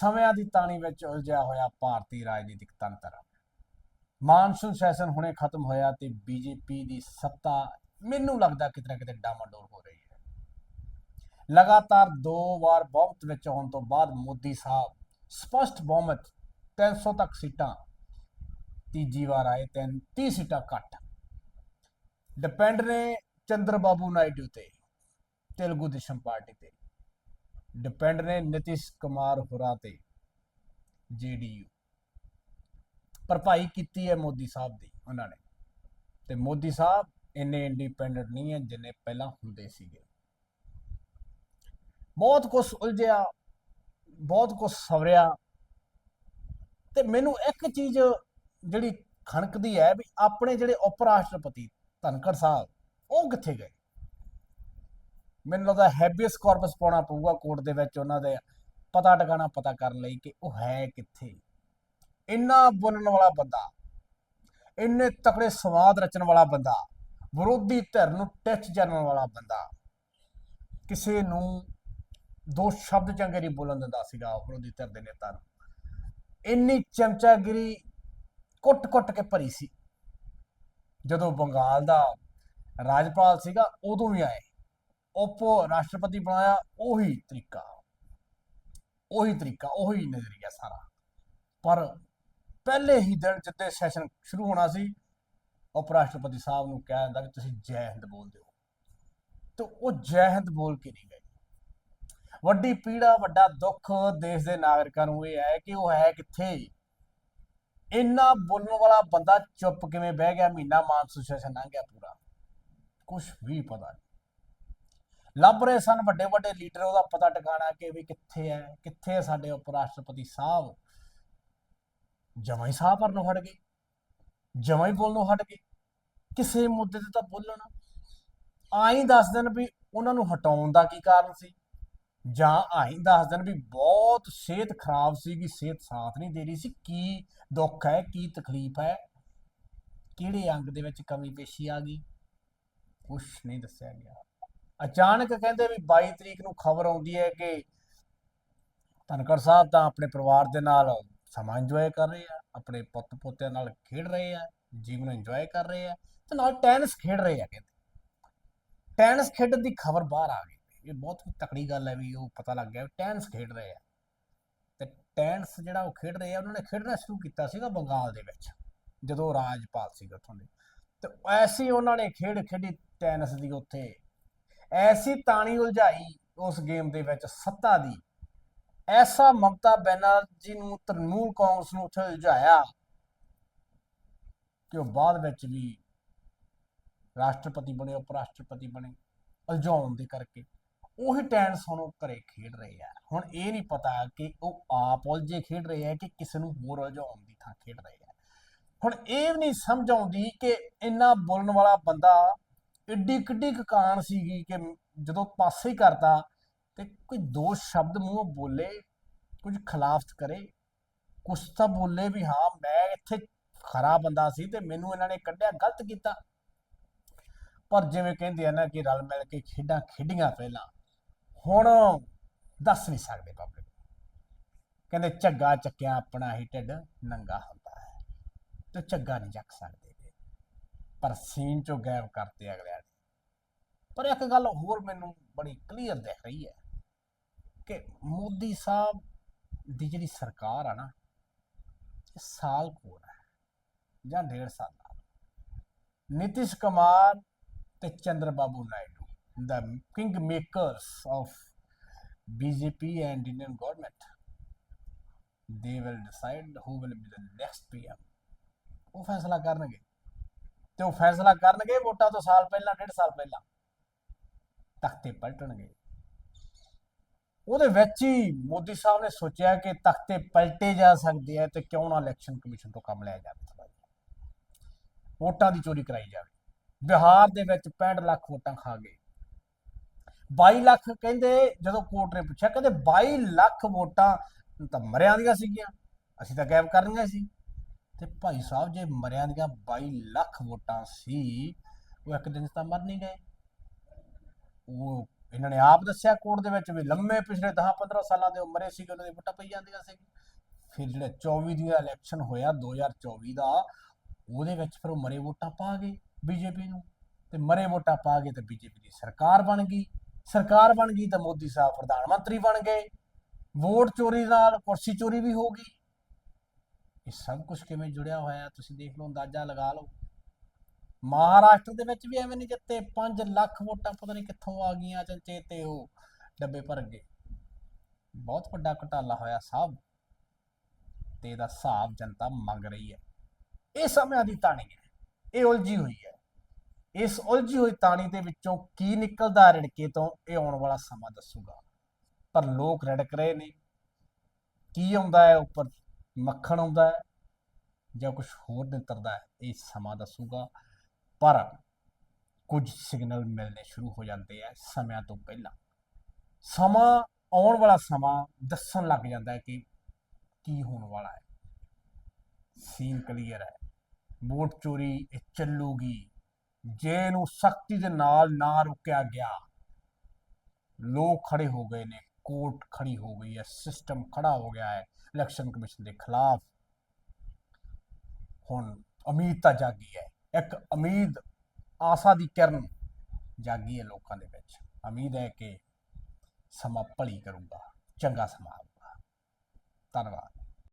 ਸਮਿਆਂ ਦੀ ਤਾਣੀ ਵਿੱਚ ਉਲਝਿਆ ਹੋਇਆ ਭਾਰਤੀ ਰਾਜਨੀਤਿਕ ਤੰਤਰ। ਮਾਨਸੂਨ ਸੈਸ਼ਨ ਹੁਣੇ ਖਤਮ ਹੋਇਆ ਤੇ ਬੀਜੇਪੀ ਦੀ ਸੱਤਾ ਮੈਨੂੰ ਲੱਗਦਾ ਕਿਤੇ ਨਾ ਕਿਤੇ ਡਾਮਾਡੋਲ ਹੋ ਰਹੀ ਹੈ। ਲਗਾਤਾਰ ਦੋ ਵਾਰ ਬਹੁਮਤ ਵਿੱਚ ਆਉਣ ਤੋਂ ਬਾਅਦ ਮੋਦੀ ਸਾਹਿਬ ਸਪਸ਼ਟ ਬਹੁਮਤ 300 ਤੱਕ ਸੀਟਾਂ, ਤੀਜੀ ਵਾਰ ਆਏ ਤਿੰਨ 30 ਸੀਟਾਂ ਘੱਟ। ਡਿਪੈਂਡ ਨੇ ਚੰਦਰ ਬਾਬੂ ਨਾਇਡੂ ਤੇ, ਤੇਲਗੂ ਦੇਸ਼ਮ ਪਾਰਟੀ ਤੇ। ਡਿਪੈਂਡ ਨੇ ਨਿਤਿਸ਼ ਕੁਮਾਰ ਹੋਰਾਂ ਤੇ ਜੇਡੀਯੂ ਭਰਪਾਈ ਕੀਤੀ ਹੈ ਮੋਦੀ ਸਾਹਿਬ ਦੀ, ਉਹਨਾਂ ਨੇ। ਤੇ ਮੋਦੀ ਸਾਹਿਬ ਇੰਨੇ ਇੰਡੀਪੈਂਡੈਂਟ ਨਹੀਂ ਹੈ ਜਿੰਨੇ ਪਹਿਲਾਂ ਹੁੰਦੇ ਸੀਗੇ। ਬਹੁਤ ਕੁਝ ਉਲਝਿਆ, ਬਹੁਤ ਕੁਝ ਸਵਰਿਆ। ਤੇ ਮੈਨੂੰ ਇੱਕ ਚੀਜ਼ ਜਿਹੜੀ ਖਣਕਦੀ ਹੈ ਵੀ ਆਪਣੇ ਜਿਹੜੇ ਉਪ ਰਾਸ਼ਟਰਪਤੀ ਧਨਖੜ ਸਾਹਿਬ, ਉਹ ਕਿੱਥੇ ਗਏ? ਮੈਨੂੰ ਲੱਗਦਾ ਹੈਬੀਅਸ ਕਾਰਪਸ ਪਾਉਣਾ ਪਊਗਾ ਕੋਰਟ ਦੇ ਵਿੱਚ ਉਹਨਾਂ ਦੇ, ਪਤਾ ਟਿਕਾਣਾ ਪਤਾ ਕਰਨ ਲਈ ਕਿ ਉਹ ਹੈ ਕਿੱਥੇ। ਇੰਨਾ ਬੋਲਣ ਵਾਲਾ ਬੰਦਾ, ਇੰਨੇ ਤਕੜੇ ਸਵਾਦ ਰਚਣ ਵਾਲਾ ਬੰਦਾ, ਵਿਰੋਧੀ ਧਿਰ ਨੂੰ ਟੱਚ ਜਾਣ ਵਾਲਾ ਬੰਦਾ, ਕਿਸੇ ਨੂੰ ਦੋ ਸ਼ਬਦ ਚੰਗੇ ਨਹੀਂ ਬੋਲਣ ਦਿੰਦਾ ਸੀਗਾ ਵਿਰੋਧੀ ਧਿਰ ਦੇ ਨੇਤਾ ਨੂੰ। ਇੰਨੀ ਚਮਚਾਗਿਰੀ ਕੁੱਟ-ਕੁੱਟ ਕੇ ਭਰੀ ਸੀ। ਜਦੋਂ ਬੰਗਾਲ ਦਾ ਰਾਜਪਾਲ ਸੀਗਾ, ਉਦੋਂ ਵੀ ਆਏ। ਉਪ ਰਾਸ਼ਟਰਪਤੀ ਬਣਾਇਆ, ਉਹੀ ਤਰੀਕਾ। ਉਹੀ ਤਰੀਕਾ, ਉਹੀ ਨਜ਼ਰੀਆ ਸਾਰਾ। ਪਰ ਪਹਿਲੇ ਹੀ ਦਿਨ ਜਿੱਦੇ ਸੈਸ਼ਨ ਸ਼ੁਰੂ ਹੋਣਾ ਸੀ, ਉਪ ਰਾਸ਼ਟਰਪਤੀ ਸਾਹਿਬ ਨੂੰ ਕਿਹਾ ਜਾਂਦਾ ਕਿ ਤੁਸੀਂ ਜੈ ਹਿੰਦ ਬੋਲਦੇ ਹੋ ਤੇ ਉਹ ਜੈ ਹਿੰਦ ਬੋਲ ਕੇ ਨਹੀਂ ਗਏ। ਵੱਡੀ ਪੀੜਾ, ਵੱਡਾ ਦੁੱਖ ਦੇਸ਼ ਦੇ ਨਾਗਰਿਕਾਂ ਨੂੰ ਇਹ ਹੈ ਕਿ ਉਹ ਹੈ ਕਿੱਥੇ? ਇੰਨਾ ਬੋਲਣ ਵਾਲਾ ਬੰਦਾ ਚੁੱਪ ਕਿਵੇਂ ਬਹਿ ਗਿਆ? ਮਹੀਨਾ ਮਾਨਸੂਨ ਸੈਸ਼ਨ ਲੰਘ ਗਿਆ ਪੂਰਾ। ਕੁਝ ਵੀ ਪਤਾ ਨਹੀਂ। ਲੱਭ ਰਹੇ ਸਨ ਵੱਡੇ ਵੱਡੇ ਲੀਡਰ, ਉਹਦਾ ਪਤਾ ਟਿਕਾਣਾ ਕਿ ਵੀ ਕਿੱਥੇ ਹੈ ਕਿੱਥੇ ਹੈ ਸਾਡੇ ਉਪ ਰਾਸ਼ਟਰਪਤੀ ਸਾਹਿਬ। ਜਮਾਈ ਸਾਹਿਬ ਪਰ ਨੂੰ ਹਟ ਗਏ ਜਮਾਈ ਬੋਲਣੋਂ ਹਟ ਗਏ। ਕਿਸੇ ਮੁੱਦੇ ਤੇ ਤਾਂ ਬੋਲਣ। ਆਈ ਦੱਸ ਦੇਣ ਵੀ ਉਹਨਾਂ ਨੂੰ ਹਟਾਉਣ ਦਾ ਕੀ ਕਾਰਨ ਸੀ? ਜਾਂ ਆਈ ਦੱਸ ਦੇਣ ਵੀ ਬਹੁਤ ਸਿਹਤ ਖਰਾਬ ਸੀਗੀ ਸਿਹਤ ਸਾਥ ਨਹੀਂ ਦੇ ਰਹੀ ਸੀ। ਕੀ ਦੁੱਖ ਹੈ ਕੀ ਤਕਲੀਫ ਹੈ ਕਿਹੜੇ ਅੰਗ ਦੇ ਵਿੱਚ ਕਮੀ ਪੇਸ਼ੀ ਆ ਗਈ? ਕੁਝ ਨਹੀਂ ਦੱਸਿਆ ਗਿਆ। ਅਚਾਨਕ ਕਹਿੰਦੇ ਵੀ 22 ਤਰੀਕ ਨੂੰ ਖਬਰ ਆਉਂਦੀ ਹੈ ਕਿ ਧਨਕੜ ਸਾਹਿਬ ਤਾਂ ਆਪਣੇ ਪਰਿਵਾਰ ਦੇ ਨਾਲ ਸਮਾਂ ਇੰਜੋਏ ਕਰ ਰਹੇ ਆ, ਆਪਣੇ ਪੁੱਤ ਪੋਤਿਆਂ ਨਾਲ ਖੇਡ ਰਹੇ ਆ, ਜੀਵਨ ਇੰਜੋਏ ਕਰ ਰਹੇ ਆ ਤੇ ਨਾਲ ਟੈਨਿਸ ਖੇਡ ਰਹੇ ਆ ਕਹਿੰਦੇ। ਟੈਨਿਸ ਖੇਡਣ ਦੀ ਖਬਰ ਬਾਹਰ ਆ ਗਈ। ਇਹ ਬਹੁਤ ਤਕੜੀ ਗੱਲ ਹੈ ਵੀ ਉਹ ਪਤਾ ਲੱਗ ਗਿਆ ਟੈਨਿਸ ਖੇਡ ਰਹੇ ਆ। ਤੇ ਟੈਨਿਸ ਜਿਹੜਾ ਉਹ ਖੇਡ ਰਹੇ ਆ, ਉਹਨਾਂ ਨੇ ਖੇਡਣਾ ਸ਼ੁਰੂ ਕੀਤਾ ਸੀਗਾ ਬੰਗਾਲ ਦੇ ਵਿੱਚ, ਜਦੋਂ ਰਾਜਪਾਲ ਸੀਗਾ ਉੱਥੋਂ ਦੇ। ਤੇ ਐਸੀ ਉਹਨਾਂ ਨੇ ਖੇਡ ਖੇਡੀ ਟੈਨਿਸ ਦੀ ਉੱਥੇ। ਐਸੀ ਤਾਣੀ ਉਲਝਾਈ ਉਸ ਗੇਮ ਦੇ ਵਿੱਚ ਸੱਤਾ ਦੀ। ਐਸਾ ਮਮਤਾ ਬੈਨਰਜੀ ਨੂੰ ਤ੍ਰਿਣਮੂਲ ਕਾਂਗਰਸ ਨੂੰ ਉੱਥੇ ਉਲਝਾਇਆ ਕਿ ਉਹ ਬਾਅਦ ਵਿੱਚ ਵੀ ਰਾਸ਼ਟਰਪਤੀ ਬਣੇ ਉਪ ਰਾਸ਼ਟਰਪਤੀ ਬਣੇ, ਉਲਝਾਉਣ ਦੇ ਕਰਕੇ। ਉਹੀ ਟੈਨਸ ਹੁਣ ਉਹ ਘਰੇ ਖੇਡ ਰਹੇ ਆ। ਹੁਣ ਇਹ ਨਹੀਂ ਪਤਾ ਕਿ ਉਹ ਆਪ ਉਲਝੇ ਖੇਡ ਰਹੇ ਆ ਕਿ ਕਿਸੇ ਨੂੰ ਹੋਰ ਉਲਝਾਉਣ ਦੀ ਥਾਂ ਖੇਡ ਰਹੇ ਆ। ਹੁਣ ਇਹ ਵੀ ਨਹੀਂ ਸਮਝ ਆਉਂਦੀ ਕਿ ਇੰਨਾ ਬੋਲਣ ਵਾਲਾ ਬੰਦਾ ਏਡੀ ਕਿੱਡੀ ਕੁ ਕਾਣ ਸੀਗੀ ਕਿ ਜਦੋਂ ਪਾਸੇ ਕਰਤਾ ਤੇ ਕੋਈ ਦੋ ਸ਼ਬਦ ਮੂੰਹੋਂ ਬੋਲੇ, ਕੁਝ ਖਿਲਾਫਤ ਕਰੇ। ਕੁਛ ਤਾਂ ਬੋਲੇ ਵੀ ਹਾਂ, ਮੈਂ ਇੱਥੇ ਖਰਾ ਬੰਦਾ ਸੀ ਤੇ ਮੈਨੂੰ ਇਹਨਾਂ ਨੇ ਕੱਢਿਆ, ਗਲਤ ਕੀਤਾ। ਪਰ ਜਿਵੇਂ ਕਹਿੰਦੇ ਆ ਨਾ ਕਿ ਰਲ ਮਿਲ ਕੇ ਖੇਡਾਂ ਖੇਡੀਆਂ ਪਹਿਲਾਂ, ਹੁਣ ਦੱਸ ਨਹੀਂ ਸਕਦੇ ਪਬਲਿਕ ਕਹਿੰਦੇ ਝੱਗਾ ਚੱਕਿਆ ਆਪਣਾ ਹੀ ਢਿੱਡ, ਨੰਗਾ ਹੁੰਦਾ ਹੈ। ਤੇ ਝੱਗਾ ਨਹੀਂ ਚੱਕ ਸਕਦੇ। ਪਰ ਸੀਨ ਚੋਂ ਗਾਇਬ ਕਰਤੇ ਅਗਲਿਆਂ ਨੇ ਪਰ ਇੱਕ ਗੱਲ ਹੋਰ ਮੈਨੂੰ ਬੜੀ ਕਲੀਅਰ ਦਿਖ ਰਹੀ ਹੈ ਕਿ ਮੋਦੀ ਸਾਹਿਬ ਦੀ ਜਿਹੜੀ ਸਰਕਾਰ ਆ ਨਾ, ਇਹ ਸਾਲ ਕੋਲ ਹੈ, ਜਾਂ ਡੇਢ ਸਾਲ ਦਾ ਨਿਤਿਸ਼ ਕੁਮਾਰ ਤੇ Chandra Babu Naidu, the kingmakers of BJP and Indian government, they will decide who will be the next PM ਉਹ ਫੈਸਲਾ ਕਰਨਗੇ। ਤੇ ਉਹ ਫੈਸਲਾ ਕਰਨਗੇ ਵੋਟਾਂ ਤੋਂ ਸਾਲ ਪਹਿਲਾਂ, ਡੇਢ ਸਾਲ ਪਹਿਲਾਂ। ਤਖਤੇ ਪਲਟਣਗੇ। ਉਹਦੇ ਵਿੱਚ ਹੀ ਮੋਦੀ ਸਾਹਿਬ ਨੇ ਸੋਚਿਆ ਕਿ ਤਖਤੇ ਪਲਟੇ ਜਾ ਸਕਦੇ ਆ ਤੇ ਕਿਉਂ ਨਾ ਇਲੈਕਸ਼ਨ ਕਮਿਸ਼ਨ ਤੋਂ ਕੰਮ ਲਿਆ ਜਾਵੇ ਵੋਟਾਂ ਦੀ ਚੋਰੀ ਕਰਾਈ ਜਾਵੇ। ਬਿਹਾਰ ਦੇ ਵਿੱਚ 65 ਲੱਖ ਵੋਟਾਂ ਖਾ ਗਏ। 22 ਲੱਖ ਕਹਿੰਦੇ, ਜਦੋਂ ਕੋਰਟ ਨੇ ਪੁੱਛਿਆ, ਕਹਿੰਦੇ 22 ਲੱਖ ਵੋਟਾਂ ਤਾਂ ਮਰਿਆਂ ਦੀਆਂ ਸੀਗੀਆਂ। ਅਸੀਂ ਤਾਂ ਗਾਇਬ ਕਰਨੀਆਂ ਸੀ। ਤੇ ਭਾਈ ਸਾਹਿਬ ਜੇ ਮਰਿਆਂ ਦੀਆਂ 22 ਲੱਖ ਵੋਟਾਂ ਸੀ, ਉਹ ਇੱਕ ਦਿਨ ਤਾਂ ਮਰ ਨਹੀਂ ਗਏ। ਉਹ ਇਹਨਾਂ ਨੇ ਆਪ ਦੱਸਿਆ ਕੋਰਟ ਦੇ ਵਿੱਚ ਵੀ ਲੰਮੇ ਪਿਛਲੇ 10-15 ਸਾਲਾਂ ਦੇ ਉਮਰੇ ਸੀ ਉਹਨਾਂ ਦੀ ਵੋਟਾਂ ਪਈ ਜਾਂਦੀਆਂ ਸੀ। ਫਿਰ ਜਿਹੜਾ 24 ਦੀਆਂ ਇਲੈਕਸ਼ਨ ਹੋਇਆ 2024 ਦਾ, ਉਹਦੇ ਵਿੱਚ ਫਿਰ ਉਹ ਮਰੇ ਵੋਟਾਂ ਪਾ ਗਏ ਬੀਜੇਪੀ ਨੂੰ। ਤੇ ਮਰੇ ਵੋਟਾਂ ਪਾ ਗਏ ਤੇ ਬੀਜੇਪੀ ਦੀ ਸਰਕਾਰ ਬਣ ਗਈ। ਸਰਕਾਰ ਬਣ ਗਈ ਤਾਂ ਮੋਦੀ ਸਾਹਿਬ ਪ੍ਰਧਾਨ ਮੰਤਰੀ ਬਣ ਗਏ। ਵੋਟ ਚੋਰੀ ਨਾਲ ਕੁਰਸੀ ਚੋਰੀ ਵੀ ਹੋ ਗਈ। ਇਹ ਸਭ ਕੁਝ ਕਿਵੇਂ ਜੁੜਿਆ ਹੋਇਆ ਤੁਸੀਂ ਦੇਖ ਲਓ, ਅੰਦਾਜ਼ਾ ਲਗਾ ਲਓ। ਮਹਾਰਾਸ਼ਟਰ ਦੇ ਵਿੱਚ ਵੀ ਐਵੇਂ ਨਹੀਂ ਜਿੱਤੇ 5 ਲੱਖ ਵੋਟਾਂ ਪਤਾ ਨਹੀਂ ਕਿੱਥੋਂ ਆ ਗਈਆਂ ਚੰਚੇ ਤੇ ਉਹ ਡੱਬੇ ਭਰ ਗਏ। ਬਹੁਤ ਵੱਡਾ ਘਟਾਲਾ ਹੋਇਆ ਸਾਹਿਬ ਤੇ ਇਹਦਾ ਹਿਸਾਬ ਜਨਤਾ ਮੰਗ ਰਹੀ ਹੈ। ਇਹ ਸਮਿਆਂ ਦੀ ਤਾਣੀ ਹੈ, ਇਹ ਉਲਝੀ ਹੋਈ ਹੈ। ਇਸ ਉਲਝੀ ਹੋਈ ਤਾਣੀ ਦੇ ਵਿੱਚੋਂ ਕੀ ਨਿਕਲਦਾ ਰਿੜਕੇ ਤੋਂ, ਇਹ ਆਉਣ ਵਾਲਾ ਸਮਾਂ ਦੱਸੂਗਾ। ਪਰ ਲੋਕ ਰੜਕ ਰਹੇ ਨੇ। ਕੀ ਆਉਂਦਾ ਹੈ ਉੱਪਰ? ਮੱਖਣ ਆਉਂਦਾ ਹੈ ਜਾਂ ਕੁਝ ਹੋਰ ਨਿਕਲਦਾ ਹੈ, ਇਹ ਸਮਾਂ ਦੱਸੂਗਾ। ਪਰ ਕੁਝ ਸਿਗਨਲ ਮਿਲਣੇ ਸ਼ੁਰੂ ਹੋ ਜਾਂਦੇ ਆ ਸਮਿਆਂ ਤੋਂ ਪਹਿਲਾਂ। ਸਮਾਂ ਆਉਣ ਵਾਲਾ ਸਮਾਂ ਦੱਸਣ ਲੱਗ ਜਾਂਦਾ ਹੈ ਕਿ ਕੀ ਹੋਣ ਵਾਲਾ ਹੈ। ਸੀਨ ਕਲੀਅਰ ਹੈ। ਵੋਟ ਚੋਰੀ ਇਹ ਚੱਲੂਗੀ। ਜੇ ਇਹਨੂੰ ਸਖਤੀ ਦੇ ਨਾਲ ਨਾ ਰੁਕਿਆ ਗਿਆ, ਲੋਕ ਖੜੇ ਹੋ ਗਏ ਨੇ, ਕੋਰਟ ਖੜੀ ਹੋ ਗਈ ਹੈ ਸਿਸਟਮ ਖੜਾ ਹੋ ਗਿਆ ਹੈ। ਇਲੈਕਸ਼ਨ ਕਮਿਸ਼ਨ ਦੇ ਖਿਲਾਫ ਹੁਣ ਉਮੀਦ ਤਾਂ ਜਾਗੀ ਹੈ, ਇੱਕ ਉਮੀਦ ਆਸਾ ਦੀ ਕਿਰਨ ਜਾਗੀ ਹੈ ਲੋਕਾਂ ਦੇ ਵਿੱਚ। ਉਮੀਦ ਹੈ ਕਿ ਸਮਾਂ ਭਲੀ ਕਰੂਗਾ, ਚੰਗਾ ਸਮਾਂ ਆਊਗਾ। ਧੰਨਵਾਦ।